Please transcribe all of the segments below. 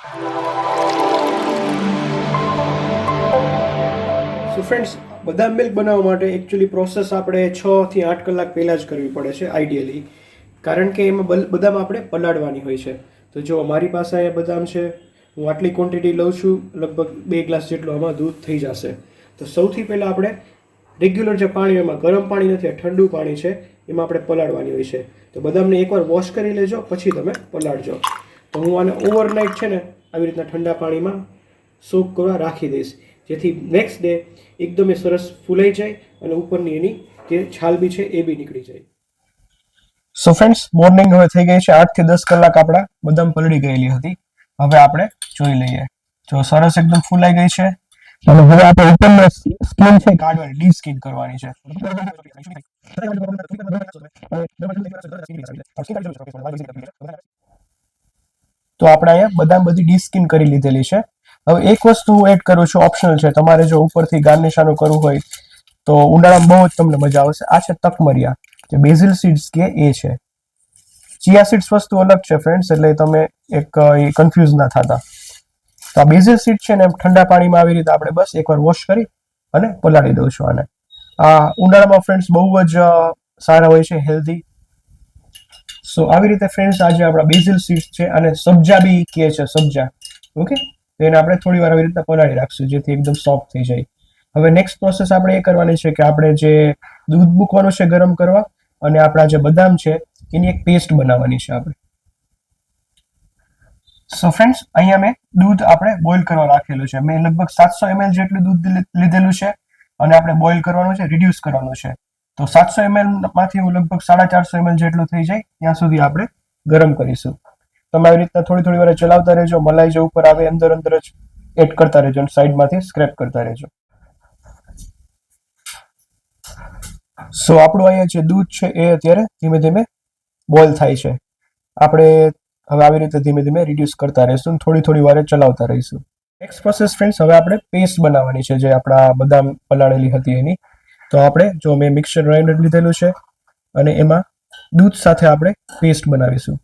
So friends બદામ milk બનાવવા માટે એકચ્યુઅલી પ્રોસેસ આપણે છ થી આઠ કલાક પહેલાં જ કરવી પડે છે આઈડિયલી કારણ કે એમાં બલ- બદામ આપણે પલાળવાની હોય છે. તો જો મારી પાસે અહીંયા બદામ છે, હું આટલી ક્વોન્ટિટી લઉં છું, લગભગ બે ગ્લાસ જેટલું આમાં દૂધ થઈ જશે. તો સૌથી પહેલાં આપણે રેગ્યુલર જે પાણી એમાં ગરમ પાણી નથી ઠંડુ પાણી છે, એમાં આપણે પલાળવાની હોય છે. તો બદામને એકવાર વોશ કરી લેજો, પછી તમે પલાળજો. તો હું આને ઓવરનાઇટ છે ને આવી રીતના ઠંડા પાણીમાં સોક કરવા રાખી દઈશ. જેથી નેક્સ્ટ ડે એકદમ એ સરસ ફૂલાઈ જાય અને ઉપરની એની જે છાલ બી છે એ બી નીકળી જાય. સો ફ્રેન્ડ્સ મોર્નિંગ હવે થઈ ગઈ છે આઠથી દસ કલાક આપણા. બદામ પલળી ગયેલી હતી. હવે આપણે જોઈ લઈએ. જો સરસ એકદમ ફૂલાઈ ગઈ છે. અને હવે આપણે ઉપરના સ્કિન છે કાઢવાની ડી સ્કિન કરવાની છે. તો આપણે અહીંયા બધી ડી સ્કિન કરી લીધેલી છે. હવે એક વસ્તુ હું એડ કરું છું ઓપ્શનલ છે. તમારે જો ઉપરથી ગાર્નિશાનું કરવું હોય તો ઉનાળામાં બહુ જ તમને મજા આવશે. આ છે તકમરિયા, જે બેઝિલ સીડ્સ કે એ છે. ચિયા સીડ્સ વસ્તુ અલગ છે ફ્રેન્ડ્સ એટલે તમે એક કન્ફ્યુઝ ના થતા. તો આ બેઝિલ સીડ છે ને એમ ઠંડા પાણીમાં આવી રીતે આપણે બસ એકવાર વોશ કરી અને પલાળી દઉં છું આને. આ ઉનાળામાં ફ્રેન્ડ્સ બહુ જ સારા હોય છે હેલ્ધી સો આવી રીતે ફ્રેન્ડ્સ આજે આપણા બેઝિલ સીડ્સ છે અને સબ્જા બી કહે છે, સબ્જા. ઓકે તો એને આપણે થોડી વાર આવી રીતના પલાળી રાખશું, જેથી એકદમ સોફ્ટ થઈ જાય. હવે નેક્સ્ટ પ્રોસેસ આપણે એ કરવાની છે કે આપણે જે દૂધ મૂકવાનું છે ગરમ કરવા અને આપણા જે બદામ છે, એની એક પેસ્ટ બનાવવાની છે આપણે. સો ફ્રેન્ડ્સ અહીંયા મેં દૂધ આપણે બોઇલ કરવા રાખેલું છે. મેં લગભગ સાતસો એમએલ જેટલું દૂધ લીધેલું છે અને આપણે બોઇલ કરવાનું છે રિડ્યુસ કરવાનું છે. તો સાતસો એમએલમાંથી હું લગભગ સાડા ચારસો એમએલ જેટલું થઈ જાય ત્યાં સુધી આપણે ગરમ કરીશું. તમે આવી રીતના થોડી થોડી વાર ચલાવતા રહેજો, મલાઈ જે ઉપર આવે અંદર અંદર જ એડ કરતા રહેજો અને સાઈડમાંથી સ્ક્રેપ કરતા રહેજો. સો આપણું અહીંયા જે દૂધ છે એ અત્યારે ધીમે ધીમે બોઇલ થાય છે. આપણે હવે આવી રીતે ધીમે ધીમે રિડ્યુસ કરતા રહીશું થોડી થોડી વારે ચલાવતા રહીશું. નેક્સ્ટ પ્રોસેસ ફ્રેન્ડ્સ હવે આપણે પેસ્ટ બનાવવાની છે જે આપણા બદામ પલાળેલી હતી એની. તો આપણે, જો મેં મિક્સર ગ્રાઇન્ડર લીધેલું છે, અને એમાં દૂધ સાથે આપણે પેસ્ટ બનાવીશું.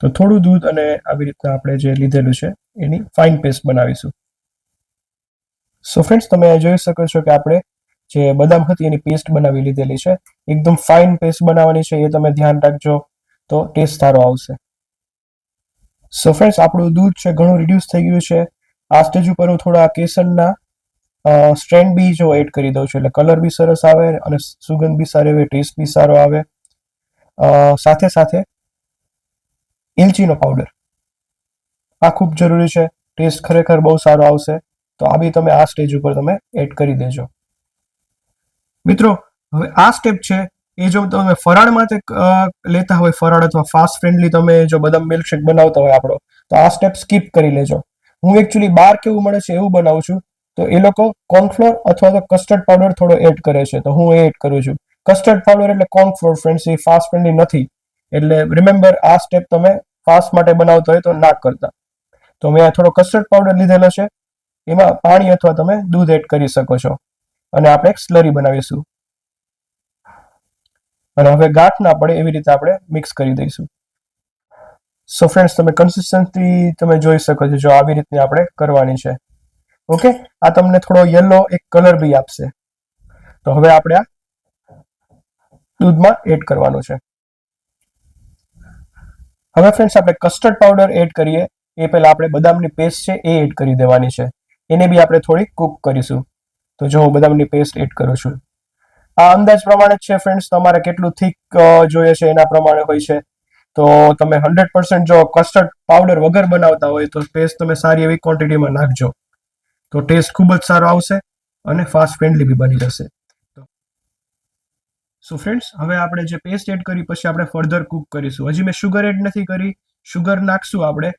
તો થોડું દૂધ અને આવી રીતના આપણે જે લીધેલું છે, એની ફાઇન પેસ્ટ બનાવીશું. સો ફ્રેન્ડ્સ તમે જોઈ શકો છો કે આપણે જે બદામ હતી એની પેસ્ટ બનાવી લીધેલી છે. એકદમ ફાઇન પેસ્ટ બનાવવાની છે, એ તમે ધ્યાન રાખજો, તો ટેસ્ટ સારો આવશે. સો ફ્રેન્ડ્સ આપણું દૂધ છે, ઘણું રિડ્યુસ થઈ ગયું છે. આ સ્ટેજ ઉપર હું થોડા કેસરના સ્ટ્રેન્ડ બી જો એડ કરી દઉં છું. એટલે કલર બી સરસ આવે અને સુગંધ બી સારી આવે ટેસ્ટ બી સારો આવે. સાથે સાથે એલચીનો પાવડર આ ખૂબ જરૂરી છે. ટેસ્ટ ખરેખર બહુ સારો આવશે. તો આ બી તમે આ સ્ટેજ ઉપર તમે એડ કરી દેજો. મિત્રો, હવે આ સ્ટેપ છે. એ જો તમે ફરાળ માટે લેતા હોય, ફરાળ અથવા ફાસ્ટ ફ્રેન્ડલી તમે જો બદામ મિલ્કશેક બનાવતા હોય આપણો, તો આ સ્ટેપ સ્કીપ કરી લેજો. હું એકચ્યુઅલી બાર કેવું મળે છે એવું બનાવું છું. તો એ લોકો કોર્નફ્લોર અથવા તો કસ્ટર્ડ પાવડર થોડો એડ કરે છે. તો હું એ એડ કરું છું. કસ્ટર્ડ પાવડર એટલે કોર્નફ્લોર ફ્રેન્ડ્સ એ ફાસ્ટ ફ્રેન્ડલી નથી. એટલે રિમેમ્બર આ સ્ટેપ તમે ફાસ્ટ માટે બનાવતા હોય તો ના કરતા. તો મેં થોડો કસ્ટર્ડ પાવડર લીધેલો છે. એમાં પાણી અથવા તમે દૂધ એડ કરી શકો છો. અને આપણે એક સ્લરી બનાવીશું. અને હવે ગાંઠ ના પડે એવી રીતે આપણે મિક્સ કરી દઈશું. સો ફ્રેન્ડ્સ તમે કન્સિસ્ટન્સી તમે જોઈ શકો છો જો આવી રીતની આપણે કરવાની છે. ઓકે? આ તમને થોડો યલો એક કલર બી આપશે. તો હવે આપણે આ દૂધમાં એડ કરવાનું છે. હવે ફ્રેન્ડ્સ આપણે કસ્ટર્ડ પાવડર એડ કરીએ. એ પહેલા આપણે બદામની પેસ્ટ છે એ એડ કરી દેવાની છે. એને બી આપણે થોડી કુક કરીશું. તો જો હું બદામની પેસ્ટ એડ કરું છું. આ અંદાજ પ્રમાણે જ છે ફ્રેન્ડ્સ તમારે કેટલું થીક જોઈએ છે એના પ્રમાણે હોય છે. તો તમે હંડ્રેડ પર્સન્ટ જો કસ્ટર્ડ પાવડર વગર બનાવતા હોય તો પેસ્ટ તમે સારી એવી ક્વોન્ટિટીમાં નાખજો. તો ટેસ્ટ ખૂબ જ સારો આવશે અને ફાસ્ટ ફ્રેન્ડલી બી બની જશે. સો ફ્રેન્ડ્સ હવે આપણે જે પેસ્ટ એડ કરી, પછી આપણે ફર્ધર કુક કરીશું. હજી મેં શુગર એડ નથી કરી. શુગર નાખશું આપણે.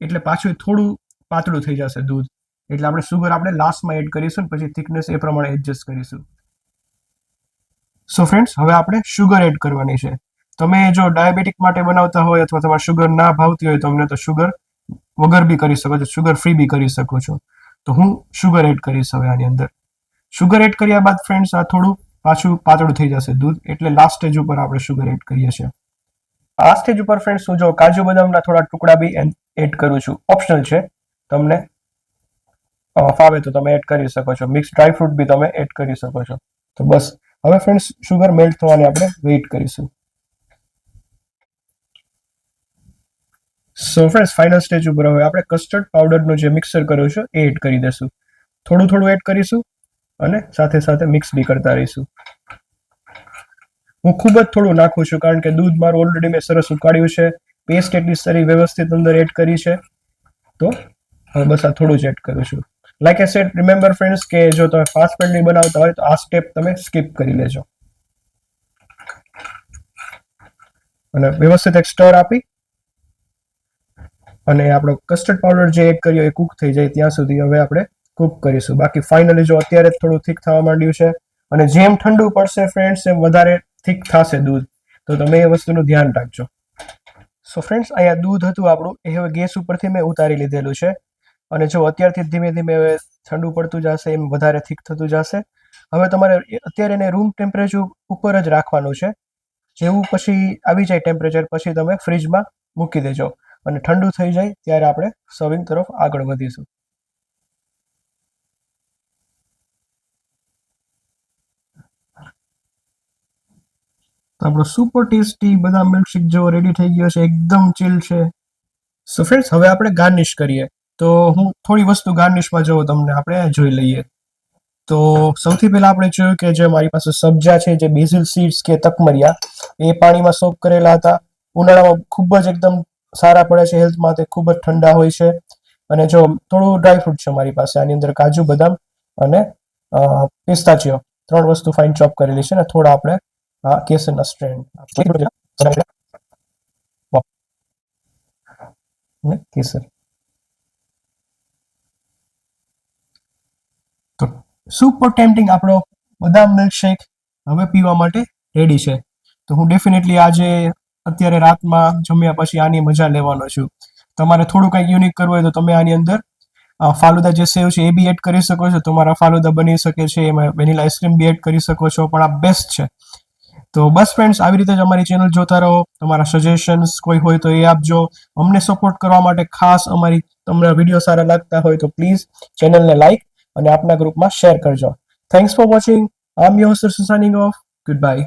એટલે પાછું થોડું પાતળું થઈ જશે દૂધ. એટલે આપણે શુગર આપણે લાસ્ટમાં એડ કરીશું પછી થિકનેસ એ પ્રમાણે એડજસ્ટ કરીશું. સો ફ્રેન્ડ્સ હવે આપણે શુગર એડ કરવાની છે. તમે જો ડાયાબિટીક માટે બનાવતા હોય અથવા તમારે શુગર ના ભાવતી હોય તમને તો શુગર વગર બી કરી શકો છો. શુગર ફ્રી બી કરી શકો છો. તો હું શુગર એડ કરીશ હવે આની અંદર. શુગર એડ કર્યા બાદ ફ્રેન્ડ્સ આ થોડું પાછું પાતળું થઈ જશે દૂધ. એટલે લાસ્ટ સ્ટેજ ઉપર આપણે શુગર એડ કરીએ છીએ. આ સ્ટેજ ઉપર ફ્રેન્ડ્સ હું જો કાજુ બદામના થોડા ટુકડા બી એડ કરું છું. ઓપ્શનલ છે. તમને ફાવે તો તમે એડ કરી શકો છો. મિક્સ ડ્રાય ફ્રૂટ બી તમે એડ કરી શકો છો. તો બસ. હવે ફ્રેન્ડ્સ શુગર મેલ્ટ થવાની આપણે વેઇટ કરીશું. સો ફ્રેન્ડ્સ ફાઇનલ સ્ટેજ ઉપર હવે આપણે કસ્ટર્ડ પાવડરનું જે મિક્સર કર્યું છે, એ એડ કરી દઈશું. થોડું થોડું એડ કરીશું અને સાથે સાથે મિક્સ બી કરતા રહીશું. હું ખૂબ જ થોડું નાખું છું કારણ કે દૂધ મારું ઓલરેડી મેં સરસ ઉકાળ્યું છે. પેસ્ટ એટલી સારી વ્યવસ્થિત અંદર એડ કરી છે. તો હવે બસ આ થોડું જ એડ કરું છું. Like a set remember friends કે જો તમે ફાસ્ટ પેડની બનાવતા હોય તો આ સ્ટેપ તમે સ્કીપ કરી લેજો. અને વ્યવસ્થિત એક સ્ટર આપી અને આપણો કસ્ટર્ડ પાવડર જે એડ કર્યો એ કુક થઈ જાય ત્યાં સુધી હવે આપણે કુક કરીશું. બાકી ફાઇનલી જો અત્યારે થોડું થીક થવા માંડ્યું છે અને જેમ ઠંડુ પડશે ફ્રેન્ડ્સ એમ વધારે થીક થશે દૂધ. તો તમે એ વસ્તુનું ધ્યાન રાખજો. સો ફ્રેન્ડ્સ અહીંયા દૂધ હતું આપણું. એ હવે ગેસ ઉપરથી મેં ઉતારી લીધેલું છે. અને જો અત્યારથી ધીમે ધીમે હવે ઠંડુ પડતું જશે, એમ વધારે થીક થતું જશે. હવે તમારે અત્યારે એને રૂમ ટેમ્પરેચર ઉપર જ રાખવાનું છે. જેવું પછી આવી જાય ટેમ્પરેચર પછી તમે ફ્રીજમાં મૂકી દેજો. અને ઠંડુ થઈ જાય ત્યારે આપણે સર્વિંગ તરફ આગળ વધીશું. આપણો સુપર ટેસ્ટી બધા મિલ્કશેક જેવો રેડી થઈ ગયો છે, એકદમ ચીલ છે. સો ફ્રેન્ડ્સ હવે આપણે ગાર્નિશ કરીએ. તો હું થોડી વસ્તુ ગાર્નિશમાં જોઉં તમને, આપણે જોઈ લઈએ. તો સૌથી પહેલા આપણે જોયું કે જે મારી પાસે સબ્જા છે, જે બેઝિલ સીડ્સ કે તકમરિયા, એ પાણીમાં સોક કરેલા હતા. ઉનાળામાં ખૂબ જ એકદમ સારા પડે છે હેલ્થ માટે ખૂબ જ ઠંડા હોય છે. અને જો થોડું ડ્રાય ફ્રૂટ છે મારી પાસે, આની અંદર કાજુ, બદામ અને પિસ્તાચીઓ. ત્રણ વસ્તુ ફાઇન ચોપ કરેલી છે ને થોડા આપણે આ કેસરના સ્ટ્રેન્ડ ને કેસર. તો સુપર ટેમ્પટિંગ આપણો બદામ મિલ્કશેક હવે પીવા માટે રેડી છે. તો હું ડેફિનેટલી આજે અત્યારે રાતમાં જમ્યા પછી આની મજા લેવાનો છું. તમારે થોડું કંઈક યુનિક કરવું હોય તો તમે આની અંદર ફાલુદા જે સેવ છે એ બી એડ કરી શકો છો. તમારા ફાલુદા બની શકે છે, એમાં વેનીલા આઈસ્ક્રીમ બી એડ કરી શકો છો, પણ આ બેસ્ટ છે. તો બસ ફ્રેન્ડ્સ આવી રીતે જ અમારી ચેનલ જોતા રહો. તમારા સજેશન્સ કોઈ હોય તો એ આપજો. અમને સપોર્ટ કરવા માટે ખાસ અમારી, તમને વીડિયો સારા લાગતા હોય તો પ્લીઝ ચેનલને લાઈક અને આપના ગ્રુપમાં શેર કરજો. Thanks for watching am your signing off goodbye